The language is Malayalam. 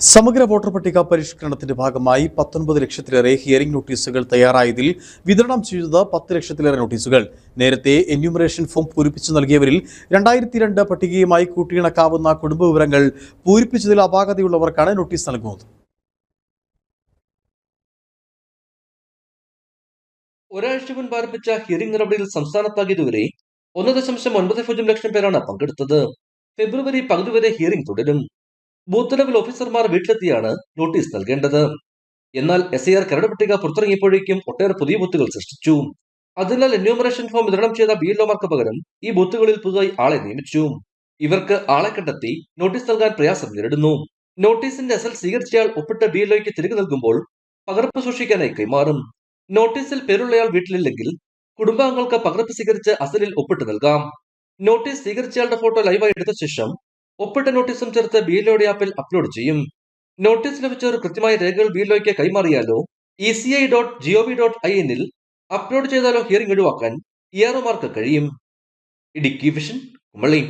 സമഗ്ര വോട്ടർ പട്ടിക പരിഷ്കരണത്തിന്റെ ഭാഗമായി പത്തൊൻപത് ലക്ഷത്തിലേറെ ഹിയറിംഗ് നോട്ടീസുകൾ തയ്യാറായതിൽ വിതരണം ചെയ്തത് പത്ത് ലക്ഷത്തിലേറെ നോട്ടീസുകൾ നേരത്തെ എന്യൂമറേഷൻ ഫോം പൂരിപ്പിച്ചു നൽകിയവരിൽ രണ്ടായിരത്തി രണ്ട് പട്ടികയുമായി കൂട്ടിയിണക്കാവുന്ന കുടുംബ വിവരങ്ങൾ പൂരിപ്പിച്ചതിൽ അപാകതയുള്ളവർക്കാണ് നോട്ടീസ് നൽകുന്നത്. ഒരാഴ്ച മുൻപ് ആരംഭിച്ച ഹിയറിംഗ് നടപടിയിൽ സംസ്ഥാനത്താകെ ഇതുവരെ ഒന്ന് ദശാംശം ഒൻപത് പൂജ്യം ലക്ഷം പേരാണ് പങ്കെടുത്തത്. ഫെബ്രുവരി പകുതി വരെ ഹിയറിംഗ് തുടരും. ബൂത്ത് ലെവൽ ഓഫീസർമാർ വീട്ടിലെത്തിയാണ് നോട്ടീസ് നൽകേണ്ടത്. എന്നാൽ എസ് ഐ ആർ കരട് പട്ടിക പുറത്തിറങ്ങിയപ്പോഴേക്കും ഒട്ടേറെ പുതിയ ബൂത്തുകൾ സൃഷ്ടിച്ചു. അതിനാൽ എന്യൂമറേഷൻ ഫോം വിതരണം ചെയ്ത ബി എൽഒമാർക്ക് പകരം ഈ ബൂത്തുകളിൽ പുതുതായി ആളെ നിയമിച്ചു. ഇവർക്ക് ആളെ കണ്ടെത്തി നോട്ടീസ് നൽകാൻ പ്രയാസം നേരിടുന്നു. നോട്ടീസിന്റെ അസൽ സ്വീകരിച്ചയാൾ ഒപ്പിട്ട ബി എൽഒയ്ക്ക് തിരികെ നൽകുമ്പോൾ പകർപ്പ് സൂക്ഷിക്കാനായി കൈമാറും. നോട്ടീസിൽ പേരുള്ളയാൾ വീട്ടിലില്ലെങ്കിൽ കുടുംബാംഗങ്ങൾക്ക് പകർപ്പ് സ്വീകരിച്ച് അസലിൽ ഒപ്പിട്ട് നൽകാം. നോട്ടീസ് സ്വീകരിച്ചയാളുടെ ഫോട്ടോ ലൈവായി എടുത്ത ശേഷം ഒപ്പിട്ട നോട്ടീസും ചേർത്ത് ബി എൽഒയുടെ ആപ്പിൽ അപ്ലോഡ് ചെയ്യും. നോട്ടീസ് ലഭിച്ചവർ കൃത്യമായ രേഖകൾ ബി എൽഒയ്ക്ക് കൈമാറിയാലോ E C I dot gov dot I എന്നിൽ അപ്ലോഡ് ചെയ്താലോ ഹിയറിംഗ് ഒഴിവാക്കാൻ ഇ ആർ ഒമാർക്ക് കഴിയും. ഇടുക്കി വിഷൻ കുമളി.